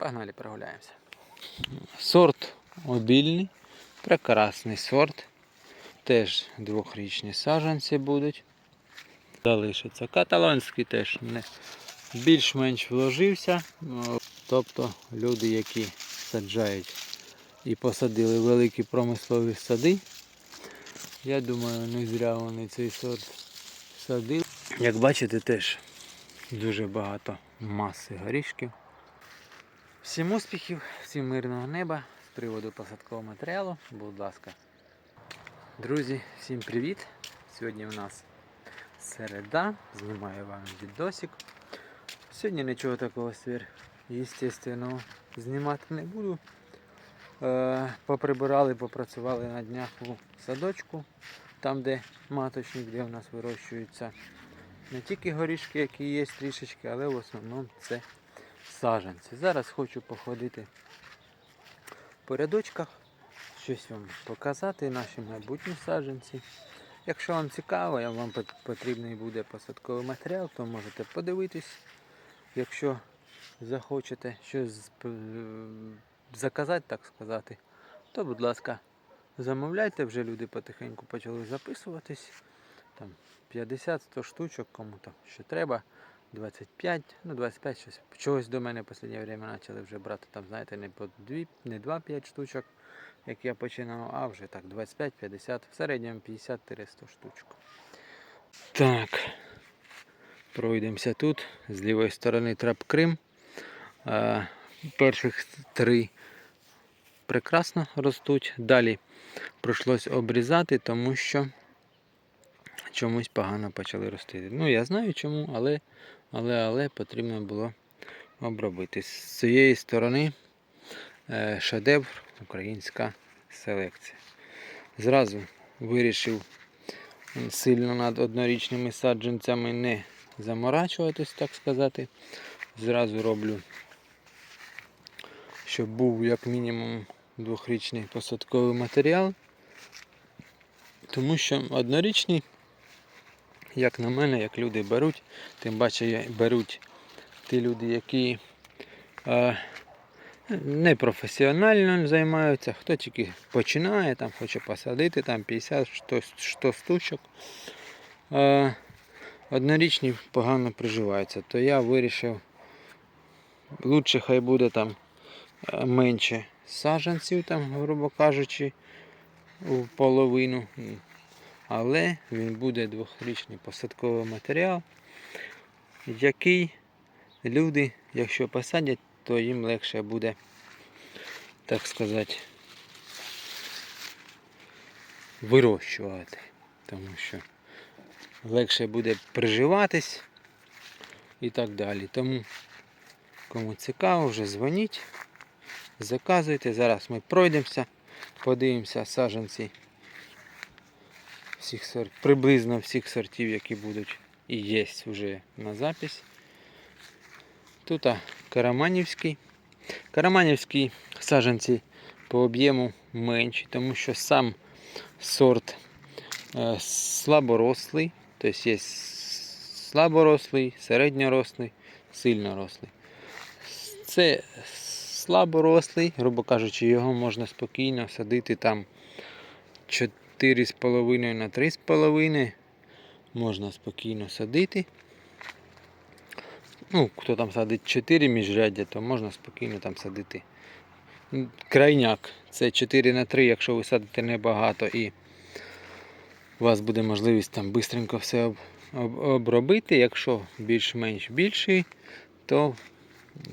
Погнали прогуляємося. Сорт обільний, прекрасний сорт. Теж двохрічні саджанці будуть. Залишиться. Каталонський теж більш-менш вложився. Ну, Тобто люди, які саджають і посадили великі промислові сади. Я думаю, не зря вони цей сорт садили. Як бачите, теж дуже багато маси горішків. Всім успіхів, всім мирного неба з приводу посадкового матеріалу, будь ласка. Друзі, всім привіт! Сьогодні у нас середа, знімаю вам відосик. Сьогодні нічого такого свір, естественно, знімати не буду. Е, поприбирали, попрацювали на днях у садочку, там де маточник, де у нас вирощуються не тільки горішки, які є трішечки, але в основному це саджанці. Зараз хочу походити по рядочках, щось вам показати, наші майбутні саджанці. Якщо вам цікаво, я вам потрібний буде посадковий матеріал, то можете подивитись. Якщо захочете щось заказати, так сказати, то будь ласка, замовляйте, вже люди потихеньку почали записуватись. Там 50-100 штучок, кому там що треба. 25, ну 25 щось. Чогось до мене в останнє время почали вже брати там, знаєте, не по 2, не 2-5 штучок, як я починав, а вже так 25-50, в середньому 50-100 штучок. Так. Пройдемося тут. З лівої сторони трап Крим. А, перших три прекрасно ростуть. Далі прийшлось обрізати, тому що чомусь погано почали рости. Ну, я знаю чому, але, але, але потрібно було обробити. З цієї сторони е, шедевр українська селекція. Зразу вирішив сильно над однорічними саджанцями не заморачуватись, так сказати. Зразу роблю, щоб був як мінімум двохрічний посадковий матеріал. Тому що однорічний, як на мене, як люди беруть, тим паче беруть ті люди, які е, не професіонально займаються, хто тільки починає, там хоче посадити там 50 100, 100 штучок. Е, однорічні погано приживаються, то я вирішив, лучше хай буде там е, менше саджанців, там, грубо кажучи, у половину. Але він буде двохрічний посадковий матеріал, який люди, якщо посадять, то їм легше буде, так сказати, вирощувати. Тому що легше буде приживатись і так далі. Тому кому цікаво, вже дзвоніть, заказуйте. Зараз ми пройдемося, подивимося саджанці всіх сорт, приблизно всіх сортів, які будуть і є вже на запись. Тут Караманівський. Караманівські саджанці по об'єму менші, тому що сам сорт е, слаборослий, тобто є слаборослий, середньорослий, сильнорослий. Це слаборослий, грубо кажучи, його можна спокійно садити там 4,5 на 3,5. Можна спокійно садити. Ну, хто там садить 4 міжряддя, то можна спокійно там садити. Крайняк це 4 на 3, якщо ви садите небагато і у вас буде можливість там швидко все об, об, обробити. Якщо більш-менш більший, то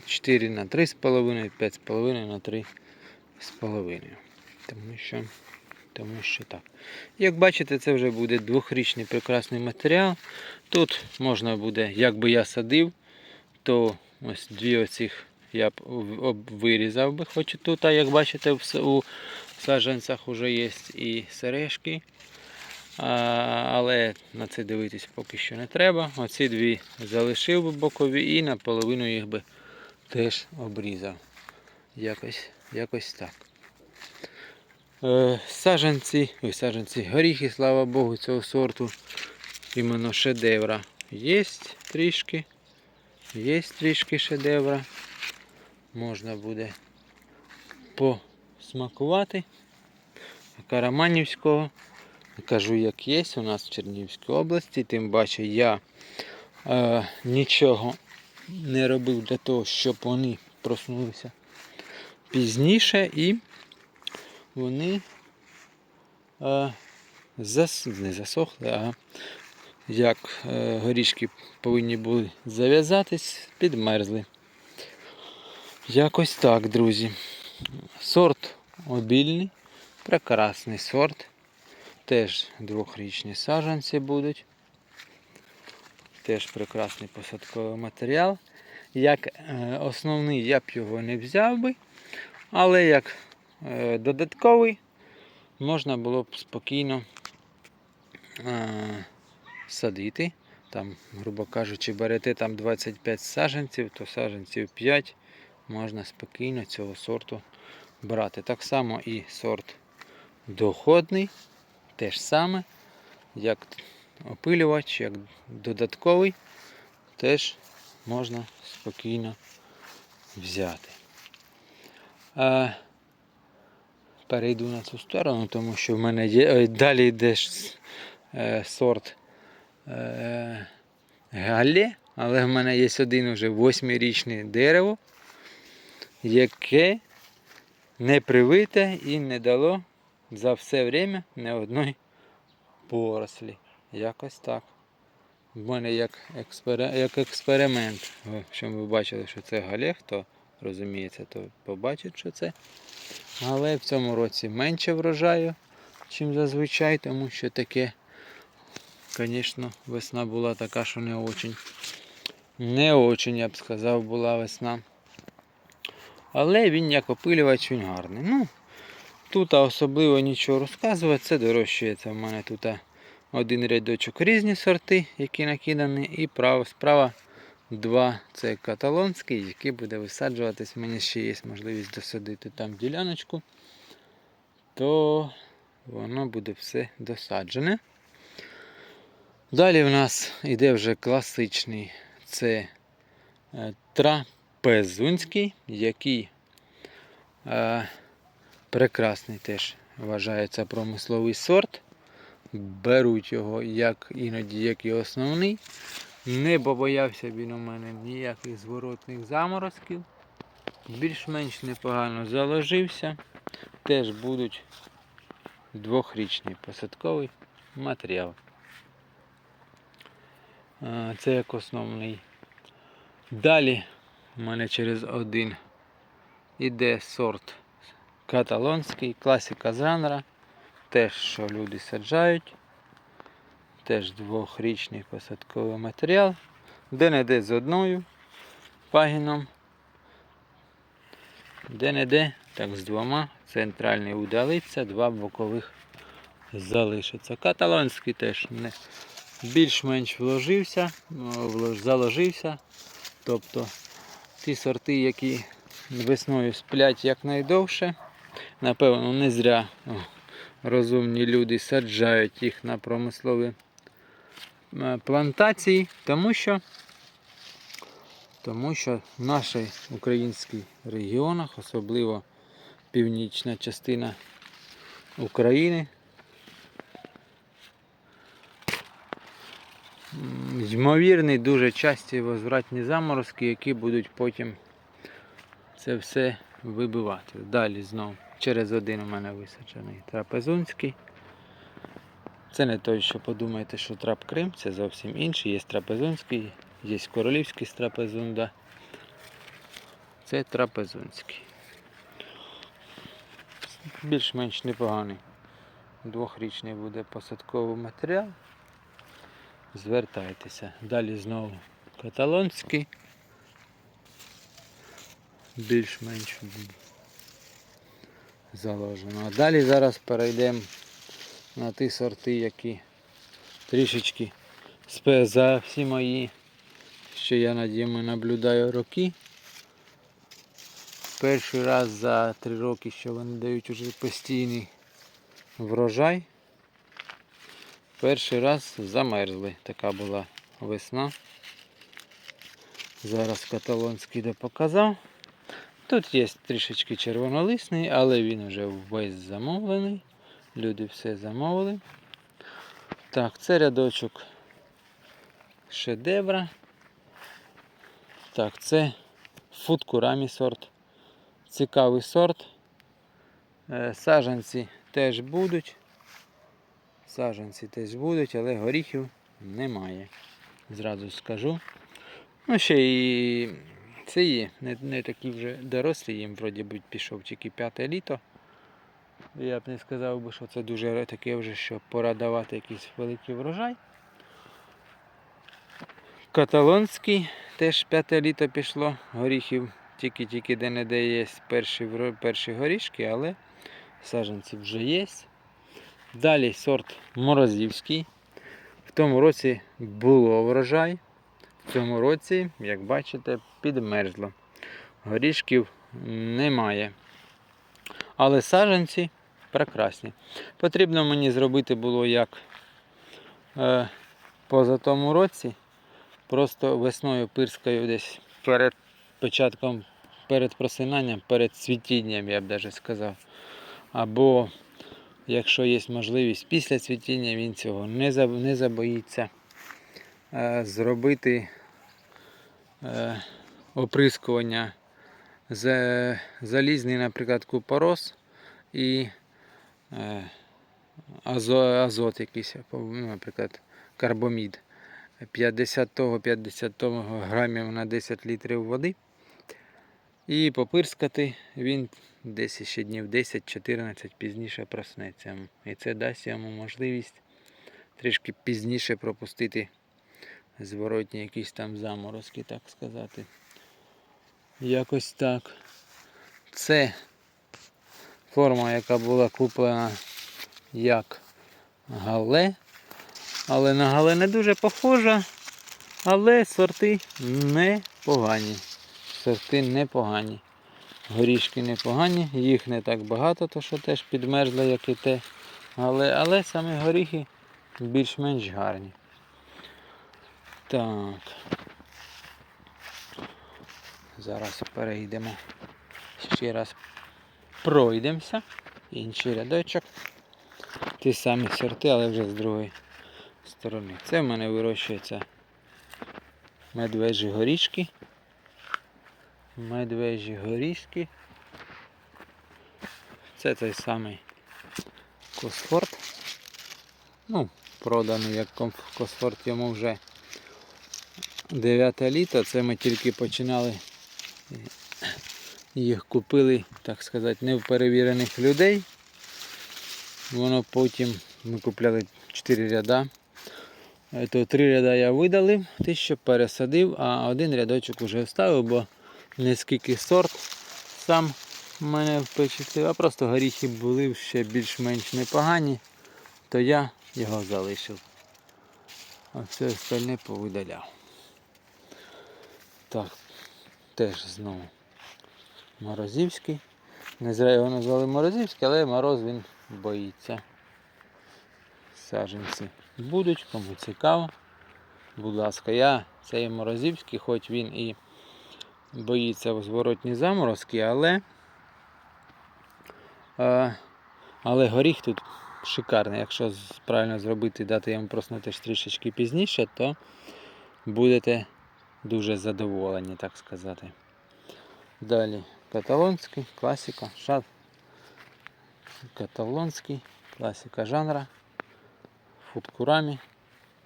4 на 3,5, 5,5 на 3,5. Тому що, тому що так. Як бачите, це вже буде двохрічний прекрасний матеріал. Тут можна буде, як би я садив, то ось дві оцих я б вирізав би, хоч тут, а як бачите, у саджанцях вже є і сережки. А, але на це дивитись поки що не треба. Оці дві залишив би бокові і наполовину їх би теж обрізав. Якось, якось так. Е, саджанці, ой, саджанці, горіхи, слава Богу, цього сорту. Іменно шедевра. Є трішки. Є трішки шедевра. можна буде посмакувати. Караманівського. Кажу, як є у нас в Чернігівській області, тим паче я е, нічого не робив для того, щоб вони проснулися пізніше і вони е, зас, не засохли, а як е, горішки повинні були зав'язатись, підмерзли. Якось так, друзі. Сорт обільний, прекрасний сорт. Теж двохрічні саджанці будуть. Теж прекрасний посадковий матеріал. Як е, основний я б його не взяв би, але як додатковий можна було б спокійно е, садити. Там, грубо кажучи, берете там 25 саджанців, то саджанців 5 можна спокійно цього сорту брати. Так само і сорт доходний, те ж саме, як опилювач, як додатковий, теж можна спокійно взяти. Перейду на цю сторону, тому що в мене є. ой, Далі йде е, сорт е, галле, але в мене є один уже восьмирічне дерево, яке не привите і не дало за все время ні одної порослі. Якось так. В мене як, експеримент. Якщо ви бачили, що це гале, хто розуміється, то побачить, що це. Але в цьому році менше врожаю, ніж зазвичай, тому що таке, звісно, весна була така, що не очень. Не очень, я б сказав, була весна. Але він як опилювач, він гарний. Ну, тут особливо нічого розказувати, це дорощується. В мене тут один рядочок різні сорти, які накидані, і право, справа два це каталонський, який буде висаджуватись. Мені ще є можливість досадити там діляночку, то воно буде все досаджене. Далі в нас іде вже класичний це е, трапезунський, який е, прекрасний теж вважається промисловий сорт. Беруть його як іноді, як і основний. Не побоявся він у мене ніяких зворотних заморозків. Більш-менш непогано заложився. Теж будуть двохрічний посадковий матеріал. Це як основний. Далі у мене через один іде сорт каталонський, класика жанра. Теж, що люди саджають. Теж двохрічний посадковий матеріал. Де-не-де з одною пагіном. Де-не-де, так з двома. Центральний удалиться, два бокових залишиться. Каталонський теж не більш-менш вложився, влож- заложився. Тобто ті сорти, які весною сплять якнайдовше, напевно, не зря розумні люди саджають їх на промислові плантації, тому що, тому що в наших українських регіонах, особливо північна частина України, ймовірні дуже часті возвратні заморозки, які будуть потім це все вибивати. Далі знову через один у мене висаджений трапезунський. Це не той, що подумаєте, що трап Крим, це зовсім інший. Є трапезунський, є королівський з трапезунда. Це трапезунський. Більш-менш непоганий. Двохрічний буде посадковий матеріал. Звертайтеся. Далі знову каталонський. Більш-менш заложено. А далі зараз перейдемо на ті сорти, які трішечки спе- всі мої, що я над ними наблюдаю роки. Перший раз за три роки, що вони дають уже постійний врожай. Перший раз замерзли. Така була весна. Зараз каталонський де показав. Тут є трішечки червонолисний, але він вже весь замовлений. Люди все замовили. Так, це рядочок шедевра. Так, це фудкурамі сорт. Цікавий сорт. Е, Саджанці теж будуть. Саджанці теж будуть, але горіхів немає. Зразу скажу. Ну, ще і це є. Не, не такі вже дорослі, їм вроді би пішов тільки п'яте літо. Я б не сказав би, що це дуже таке вже, що пора давати якийсь великий врожай. Каталонський теж п'яте літо пішло, горіхів тільки-тільки де-не-де є перші, перші горішки, але саджанці вже є. Далі сорт Морозівський. В тому році було врожай. В цьому році, як бачите, підмерзло. Горішків немає. Але саджанці прекрасні. Потрібно мені зробити було як е, поза тому році. Просто весною пирскаю десь перед початком, перед просинанням, перед цвітінням, я б навіть сказав. Або якщо є можливість після цвітіння, він цього не, не забоїться е, зробити е, оприскування за, залізний, наприклад, купорос і азот якийсь, ну, наприклад, карбомід. 50-50 грамів на 10 літрів води. І попирскати він десь ще днів 10-14 пізніше проснеться. І це дасть йому можливість трішки пізніше пропустити зворотні якісь там заморозки, так сказати. Якось так. Це форма, яка була куплена як гале. Але на гале не дуже похожа. Але сорти непогані. Сорти непогані. Горішки непогані, їх не так багато, то що теж підмерзло, як і те. Але, але самі горіхи більш-менш гарні. Так. Зараз перейдемо. Ще раз пройдемося. Інший рядочок. Ті самі сорти, але вже з другої сторони. Це в мене вирощується медвежі горішки. Медвежі горішки. Це той самий Косфорд. Ну, проданий як Косфорд йому вже 9 літо. Це ми тільки починали їх купили, так сказати, не в перевірених людей. Воно потім ми купляли 4 ряда. Е, То три ряда я видалив, ти що пересадив, а один рядочок вже вставив, бо не скільки сорт сам мене впечатлив, а просто горіхи були ще більш-менш непогані, то я його залишив. А все остальне повидаляв. Так, теж знову Морозівський. Не зря його назвали Морозівський, але мороз він боїться. Саджанці будуть, кому цікаво. Будь ласка, я цей Морозівський, хоч він і боїться в зворотні заморозки, але, е, але горіх тут шикарний. Якщо правильно зробити, дати йому проснути трішечки пізніше, то будете дуже задоволені, так сказати. Далі каталонський, класика, шат. Каталонський, класика жанра. Фудкурамі.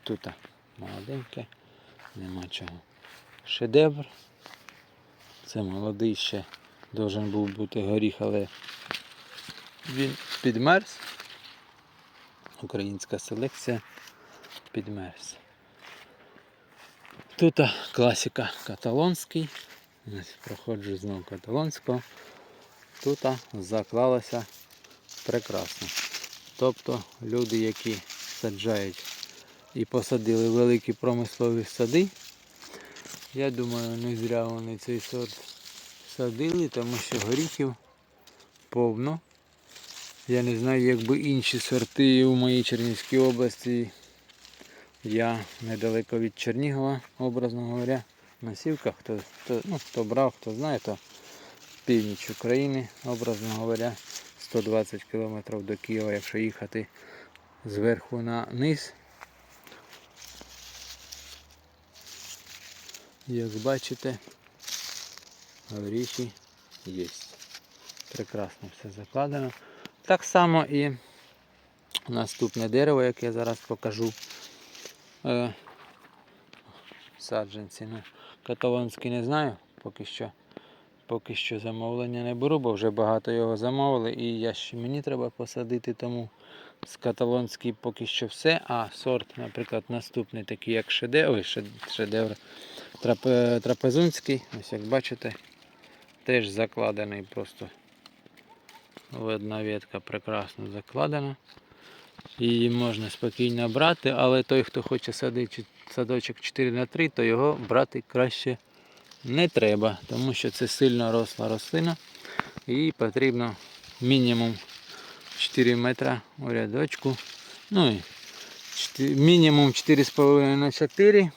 Тут молоденьке, нема чого. Шедевр. Це молодий ще должен був бути горіх, але він підмерз. Українська селекція підмерз. Тут класика каталонський. Ось Проходжу знову каталонського. Тут заклалася прекрасно. Тобто люди, які саджають і посадили великі промислові сади, я думаю, не зря вони цей сорт садили, тому що горіхів повно. Я не знаю, якби інші сорти у моїй Чернівській області. Я недалеко від Чернігова, образно говоря, на сівках, хто, хто, ну, хто брав, хто знає, то північ України, образно говоря, 120 км до Києва, якщо їхати зверху на низ. Як бачите, горіші є. Прекрасно все закладено. Так само і наступне дерево, яке я зараз покажу. Е, саджанці. Каталонський не знаю, поки що. Поки що замовлення не беру, бо вже багато його замовили і я ще мені треба посадити, тому з каталонський поки що все. А сорт, наприклад, наступний такий як шедевр, шедевр трапе, трапезунський, ось як бачите, теж закладений просто одна ветка прекрасно закладена. Її можна спокійно брати, але той, хто хоче садити садочок 4 на 3, то його брати краще не треба, тому що це сильно росла рослина і потрібно мінімум 4 метра у рядочку. Ну і чти- мінімум 4,5 на 4.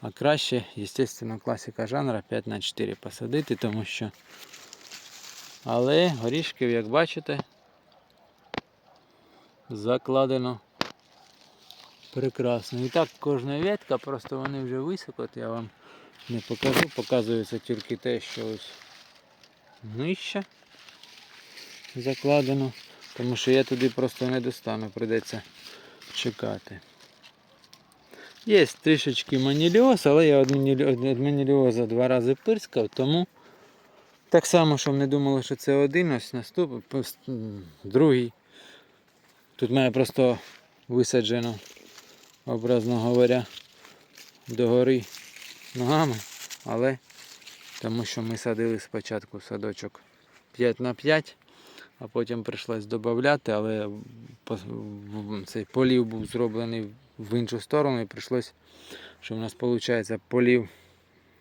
А краще, звісно, класика жанра 5 на 4 посадити, тому що. Але горішків, як бачите, закладено прекрасно. І так кожна ветка, просто вони вже високо, я вам не покажу, показується тільки те, що ось нижче закладено, тому що я туди просто не достану, прийдеться чекати. Є трішечки маніліоз, але я від маніліоза два рази пирскав, тому так само, щоб не думали, що це один, ось наступний, другий. Тут мене просто висаджено, образно говоря, догори ногами, але тому що ми садили спочатку садочок 5 на 5, а потім прийшлось додати, але цей полів був зроблений в іншу сторону і прийшлось, що в нас виходить полів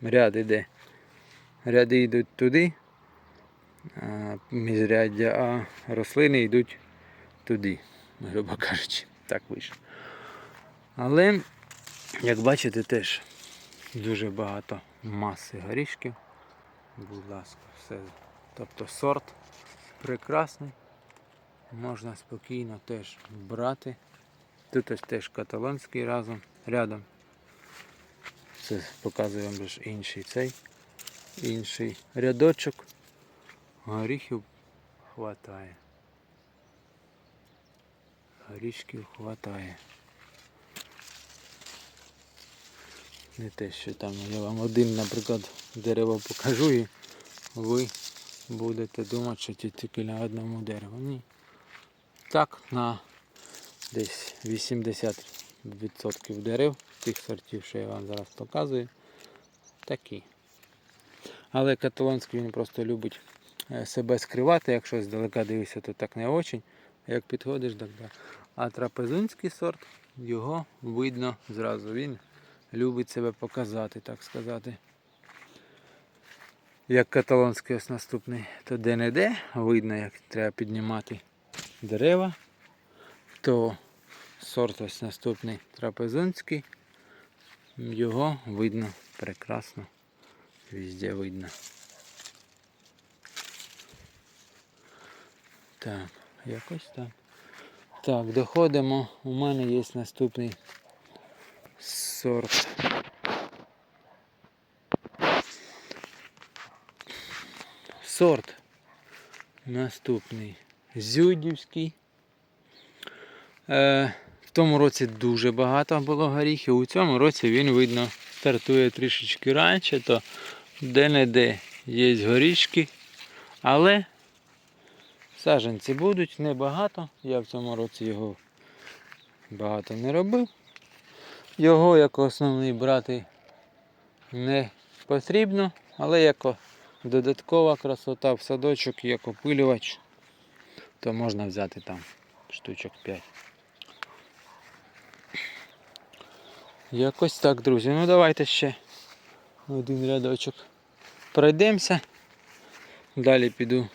ряд іде. Ряди йдуть туди, міжряддя, а рослини йдуть туди, грубо кажучи. Так вийшло. Але, як бачите, теж дуже багато маси горішків. Будь ласка, все. Тобто сорт прекрасний. Можна спокійно теж брати. Тут ось теж каталонський разом, рядом. Це показує вам лише інший цей, інший рядочок. Горіхів хватає. Горішків хватає. Не те, що там я вам один, наприклад, дерево покажу і ви будете думати, що ті- тільки на одному дереву. Ні. Так, на десь 80% дерев тих сортів, що я вам зараз показую, такі. Але каталонський він просто любить е, себе скривати, якщо здалека дивишся, то так не очень. Як підходиш, так да. А трапезунський сорт, його видно зразу. Він любить себе показати, так сказати. Як каталонський ось наступний, то де-не-де видно, як треба піднімати дерева, то сорт ось наступний трапезунський, його видно прекрасно. Везде видно. Так, якось так. Так, доходимо. У мене є наступний сорт. Сорт наступний Зюдівський. Е, в тому році дуже багато було горіхів. У цьому році він, видно, стартує трішечки раніше, то де-не-де є горішки. Але саджанці будуть небагато. Я в цьому році його багато не робив. Його як основний брати не потрібно, але як додаткова красота в садочок, як опилювач, то можна взяти там штучок 5. Якось так, друзі. Ну давайте ще один рядочок пройдемося. Далі піду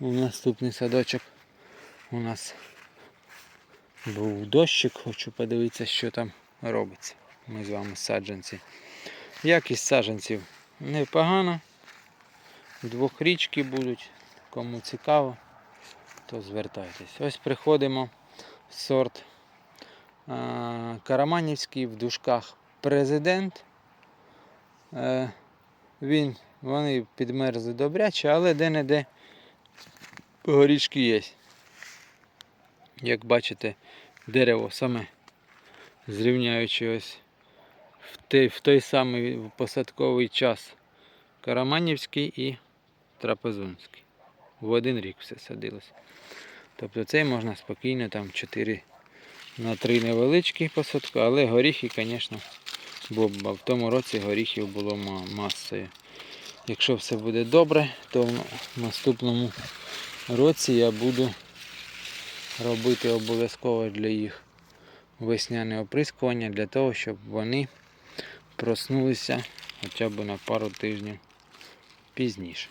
наступний садочок. У нас був дощик, хочу подивитися, що там робиться. Ми з вами саджанці. Якість саджанців непогана. Двохрічки будуть. Кому цікаво, то звертайтесь. Ось приходимо в сорт Караманівський в дужках президент. Е, Він, вони підмерзли добряче, але де-не-де горішки є. Як бачите, дерево саме зрівняючи ось в той, в той самий посадковий час Караманівський і Трапезунський. В один рік все садилось. Тобто цей можна спокійно там 4 на 3 невеличкі посадки, але горіхи, звісно, бо в тому році горіхів було масою. Якщо все буде добре, то в наступному році я буду робити обов'язково для їх весняне оприскування для того, щоб вони проснулися хоча б на пару тижнів пізніше.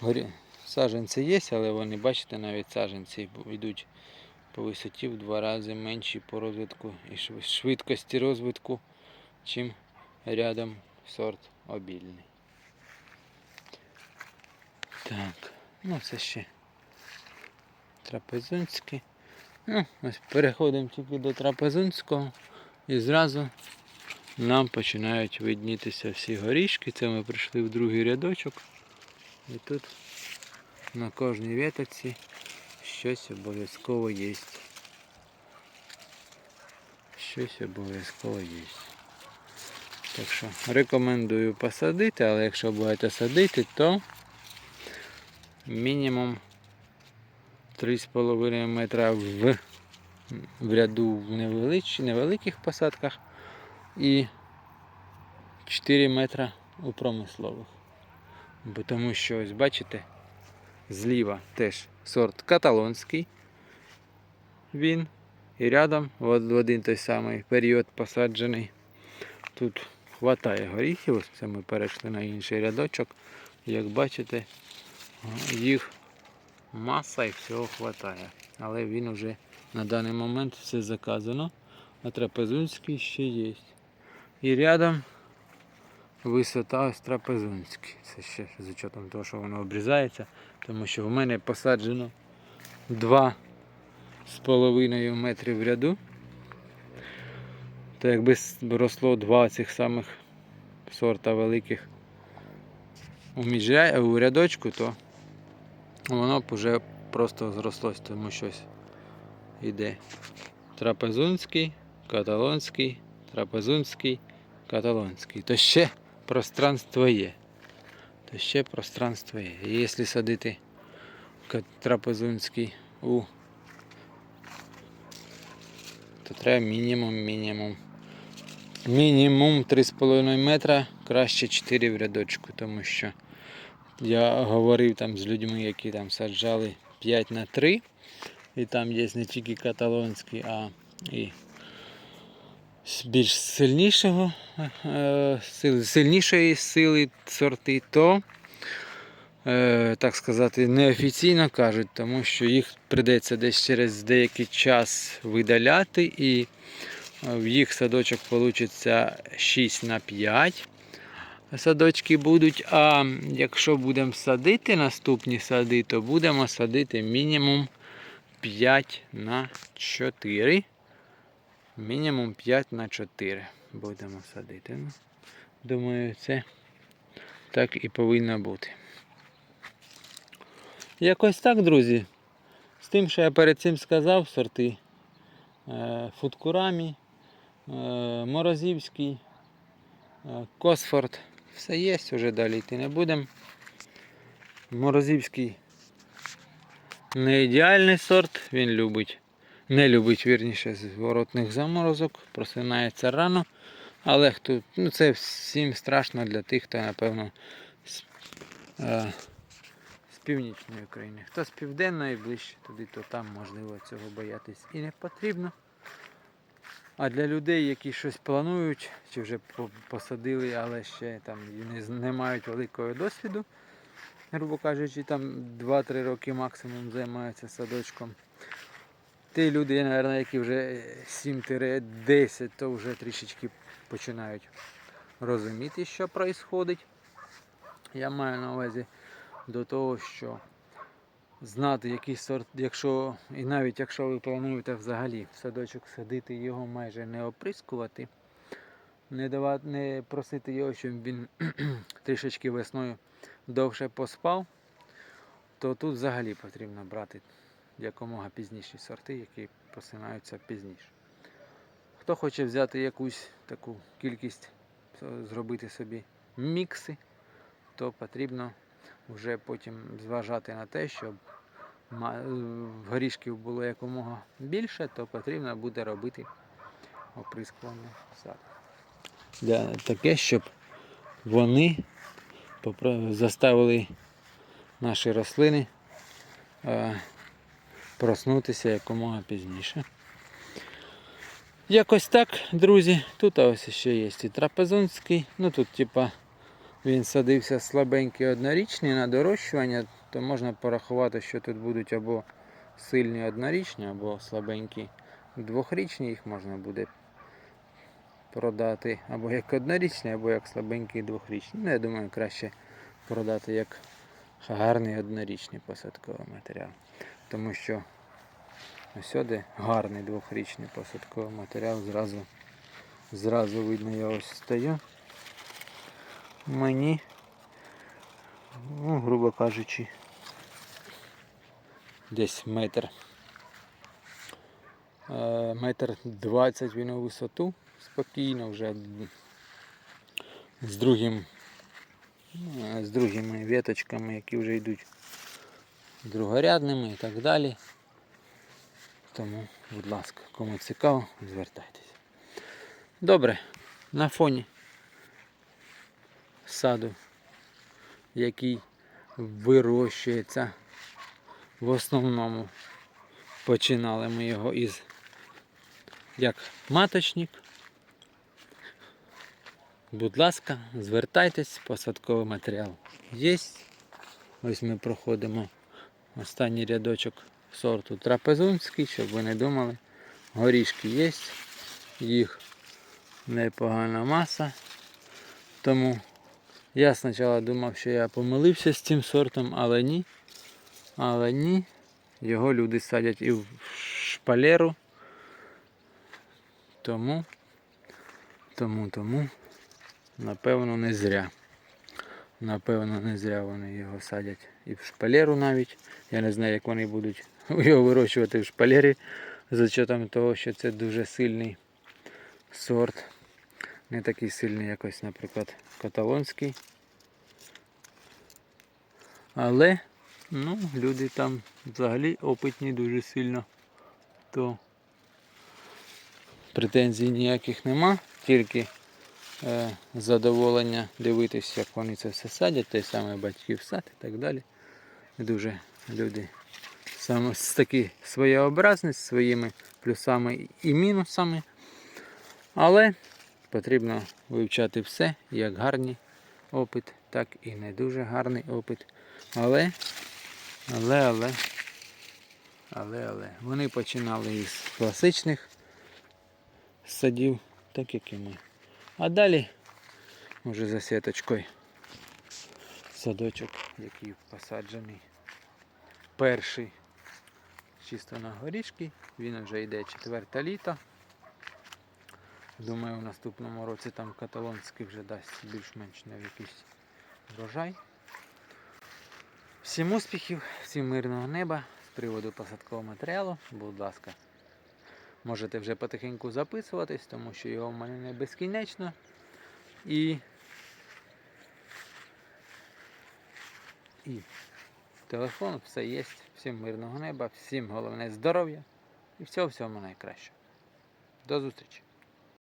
Горі... Саджанці є, але вони, бачите, навіть саджанці йдуть по висоті в два рази менші по розвитку і швидкості розвитку, чим рядом сорт обільний. Так, ну це ще трапезунський. Ну, ось переходимо тільки до трапезунського і зразу нам починають виднітися всі горішки. Це ми прийшли в другий рядочок. І тут на кожній веточці щось обов'язково є. Щось обов'язково є. Так що рекомендую посадити, але якщо будете садити, то мінімум 3,5 метра в, в ряду в невелич, невеликих посадках і 4 метра у промислових. Бо тому що ось бачите, зліва теж сорт каталонський. Він і рядом в один той самий період посаджений. Тут хватає горіхів, ось це ми перейшли на інший рядочок. Як бачите, їх маса і всього хватає. Але він вже на даний момент все заказано, а трапезунський ще є. І рядом висота ось трапезунський. Це ще з учетом того, що воно обрізається, тому що в мене посаджено 2,5 метри в ряду. То якби росло два цих самих сорта великих у рядочку, то воно б вже просто зрослось, тому щось йде трапезунський, каталонський, трапезунський, каталонський. То ще пространство є. То ще пространство є. І якщо садити трапезунський у то треба мінімум, мінімум. Мінімум 3,5 метра, краще 4 в рядочку, тому що я говорив там з людьми, які там саджали 5 на 3. І там є не тільки каталонський, а і більш сильнішого, е, сил- сильнішої сили сорти, то, е, так сказати, неофіційно кажуть, тому що їх прийдеться десь через деякий час видаляти, і е, в їх садочок вийде 6 на 5 садочки будуть. А якщо будемо садити наступні сади, то будемо садити мінімум 5 на 4. Мінімум 5 на 4 будемо садити. Ну, думаю, це так і повинно бути. Якось так, друзі. З тим, що я перед цим сказав, сорти е, Фудкурамі, е, Морозівський, е, Косфорд. Все є, вже далі йти не будемо. Морозівський не ідеальний сорт, він любить, не любить вірніше зворотних заморозок, просинається рано. Але хто, ну це всім страшно для тих, хто, напевно, з, е, з північної України. Хто з південної ближче туди, то там можливо цього боятись і не потрібно. А для людей, які щось планують, чи вже посадили, але ще там не, не мають великого досвіду, грубо кажучи, там 2-3 роки максимум займаються садочком. Ті люди, мабуть, які вже 7-10, то вже трішечки починають розуміти, що відбувається. Я маю на увазі до того, що знати, який сорт, якщо, і навіть якщо ви плануєте взагалі в садочок садити, його майже не оприскувати, не, давати, не просити його, щоб він трішечки весною довше поспав, то тут взагалі потрібно брати якомога пізніші сорти, які посинаються пізніше. Хто хоче взяти якусь таку кількість, зробити собі мікси, то потрібно вже потім зважати на те, щоб горішків було якомога більше, то потрібно буде робити оприскування саду. Для таке, щоб вони заставили наші рослини е, проснутися якомога пізніше. Якось так, друзі. Тут ось ще є і трапезунський. Ну тут, типа, він садився слабенький однорічний на дорощування, то можна порахувати, що тут будуть або сильні однорічні, або слабенькі двохрічні, їх можна буде продати або як однорічні, або як слабенький двохрічний. Ну, я думаю, краще продати як гарний однорічний посадковий матеріал. Тому що сюди гарний двохрічний посадковий матеріал, зразу, зразу видно, я ось стою. Мені, ну, грубо кажучи, десь метр. Е, Метр двадцять він у висоту спокійно вже з другим е, з другими веточками, які вже йдуть другорядними і так далі. Тому, будь ласка, кому цікаво, звертайтеся. Добре, на фоні саду, який вирощується. В основному починали ми його із як маточник. Будь ласка, звертайтесь, посадковий матеріал є. Ось ми проходимо останній рядочок сорту трапезунський, щоб ви не думали. Горішки є, їх непогана маса. Тому я спочатку думав, що я помилився з цим сортом, але ні. Але ні. Його люди садять і в шпалеру. Тому, тому, тому, напевно, не зря. Напевно, не зря вони його садять і в шпалеру навіть. Я не знаю, як вони будуть його вирощувати в шпалері, з учетом того, що це дуже сильний сорт. Не такий сильний, як ось, наприклад, каталонський. Але ну, люди там взагалі опитні дуже сильно, то претензій ніяких нема, тільки е, задоволення дивитися, як вони це все садять, той самий батьків сад і так далі. Дуже люди саме з такі своєобразні, з своїми плюсами і мінусами. Але потрібно вивчати все, як гарний опит, так і не дуже гарний опит. Але, але, але, але, але. Вони починали із класичних садів, так як і ми. А далі вже за сіточкою садочок, який посаджений перший чисто на горішки. Він вже йде четверте літо. Думаю, в наступному році там каталонський вже дасть більш-менш на якийсь врожай. Всім успіхів, всім мирного неба з приводу посадкового матеріалу, будь ласка. Можете вже потихеньку записуватись, тому що його в мене не безкінечно. І, і телефон, все є. Всім мирного неба, всім головне здоров'я і всього всього найкращого. До зустрічі!